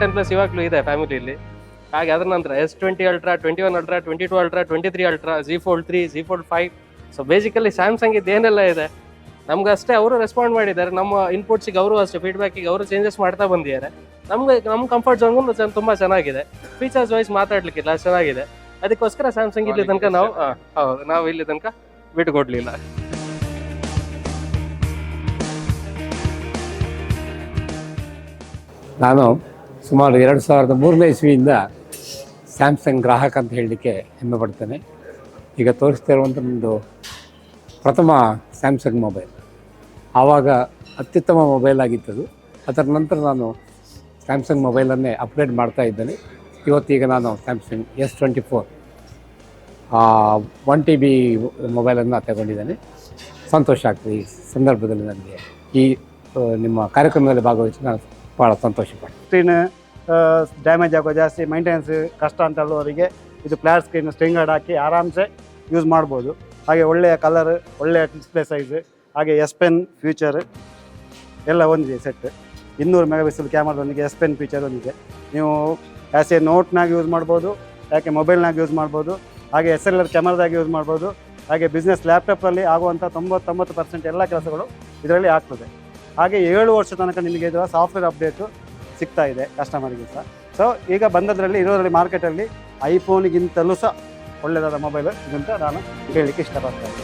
Ten plus ಇವಾಗಲೂ ಇದೆ ಫ್ಯಾಮಿಲಿಯಲ್ಲಿ ಹಾಗೆ ಅದ್ರ ನಂತರ S twenty ultra twenty one ultra twenty two ultra twenty three ultra G fold three G fold five so basically Samsung ಇದೇನೆಲ್ಲ ಏನೆಲ್ಲ ಇದೆ? ನಮ್ಗೆ ಅಷ್ಟೇ ಅವರು ರೆಸ್ಪಾಂಡ್ ಮಾಡಿದ್ದಾರೆ. ನಮ್ಮ ಇನ್ಪುಟ್ಸಿಗೆ ಅವರು ಅಷ್ಟೇ ಫೀಡ್ಬ್ಯಾಕಿಗೆ ಅವರು ಚೇಂಜಸ್ ಮಾಡ್ತಾ ಬಂದಿದ್ದಾರೆ. ನಮ್ಗೆ ನಮ್ಮ ಕಂಫರ್ಟ್ ಝೋನ್ಗೂ ತುಂಬ ಚೆನ್ನಾಗಿದೆ. ಫೀಚರ್ಸ್ ವೈಸ್ ಮಾತಾಡ್ಲಿಕ್ಕಿಲ್ಲ ಚೆನ್ನಾಗಿದೆ. ಅದಕ್ಕೋಸ್ಕರ ಸ್ಯಾಮ್ಸಂಗ್ ಇಲ್ಲಿ ತನಕ ನಾವು ಹೌದು ನಾವು ಇಲ್ಲಿ ತನಕ ಬಿಟ್ಟು ಕೊಡ್ಲಿಲ್ಲ ನಾನು ಸುಮಾರು ಎರಡು ಸಾವಿರದ ಮೂರನೇ ಇಸ್ವಿಯಿಂದ ಸ್ಯಾಮ್ಸಂಗ್ ಗ್ರಾಹಕ ಅಂತ ಹೇಳಲಿಕ್ಕೆ ಹೆಮ್ಮೆ ಪಡ್ತೇನೆ. ಈಗ ತೋರಿಸ್ತಾ ಒಂದು ಪ್ರಥಮ ಸ್ಯಾಮ್ಸಂಗ್ ಮೊಬೈಲ್. ಆವಾಗ ಅತ್ಯುತ್ತಮ ಮೊಬೈಲ್ ಆಗಿತ್ತದು. ಅದರ ನಂತರ ನಾನು ಸ್ಯಾಮ್ಸಂಗ್ ಮೊಬೈಲನ್ನೇ ಅಪ್ಗ್ರೇಡ್ ಮಾಡ್ತಾ ಇದ್ದೇನೆ. ಇವತ್ತೀಗ ನಾನು Samsung S twenty four one T B ಮೊಬೈಲನ್ನು ತಗೊಂಡಿದ್ದೇನೆ. ಸಂತೋಷ ಆಗ್ತದೆ ಈ ಸಂದರ್ಭದಲ್ಲಿ ನನಗೆ. ಈ ನಿಮ್ಮ ಕಾರ್ಯಕ್ರಮದಲ್ಲಿ ಭಾಗವಹಿಸಿ ನಾನು ಭಾಳ ಸಂತೋಷ ಪಡ್ತೀನಿ ಸ್ಕ್ರೀನ್ ಡ್ಯಾಮೇಜ್ ಆಗೋ ಜಾಸ್ತಿ, ಮೈಂಟೆನೆನ್ಸ್ ಕಷ್ಟ ಅಂತ ಹೇಳುವವರಿಗೆ ಇದು ಫ್ಲಾಟ್ ಸ್ಕ್ರೀನ್ ಗಾರ್ಡ್ ಹಾಕಿ ಆರಾಮ್ಸೆ ಯೂಸ್ ಮಾಡ್ಬೋದು. ಹಾಗೆ ಒಳ್ಳೆಯ ಕಲರ್, ಒಳ್ಳೆಯ ಡಿಸ್ಪ್ಲೇ ಸೈಜ್, ಹಾಗೆ ಎಸ್ ಪೆನ್ ಫ್ಯೂಚರ್ ಎಲ್ಲ ಒಂದಿದೆ ಸೆಟ್ ಇನ್ನೂರು ಮೆಗಾ ಪಿಕ್ಸೆಲ್ ಕ್ಯಾಮ್ರಾದೊಂದಿಗೆ ಎಸ್ ಪೆನ್ ಫೀಚರ್ ಒಂದಿದೆ. ನೀವು ಆ್ಯಸ್ ಎ ನೋಟ್ನಾಗ ಯೂಸ್ ಮಾಡ್ಬೋದು, ಯಾಕೆ ಮೊಬೈಲ್ನಾಗ ಯೂಸ್ ಮಾಡ್ಬೋದು, ಹಾಗೆ ಎಸ್ ಎಲ್ ಆರ್ ಕ್ಯಾಮ್ರಾದಾಗ ಯೂಸ್ ಮಾಡ್ಬೋದು, ಹಾಗೆ ಬಿಸ್ನೆಸ್ ಲ್ಯಾಪ್ಟಾಪಲ್ಲಿ ಆಗುವಂಥ ತೊಂಬತ್ತೊಂಬತ್ತು ಪರ್ಸೆಂಟ್ ಎಲ್ಲ ಕೆಲಸಗಳು ಇದರಲ್ಲಿ ಆಗ್ತದೆ. ಹಾಗೆ ಏಳು ವರ್ಷ ತನಕ ನಿಮಗೆ ಇದು ಸಾಫ್ಟ್ವೇರ್ ಅಪ್ಡೇಟು ಸಿಗ್ತಾ ಇದೆ ಕಸ್ಟಮರ್ಗೆ ಸಹ ಸೊ ಈಗ ಬಂದದ್ರಲ್ಲಿ, ಇರೋದ್ರಲ್ಲಿ ಮಾರ್ಕೆಟಲ್ಲಿ ಐಫೋನ್ಗಿಂತಲೂ ಸಹ ಒಳ್ಳೆಯದಾದ ಮೊಬೈಲ್ ಇದಂತ ನಾನು ಹೇಳಲಿಕ್ಕೆ ಇಷ್ಟಪಡ್ತೇನೆ.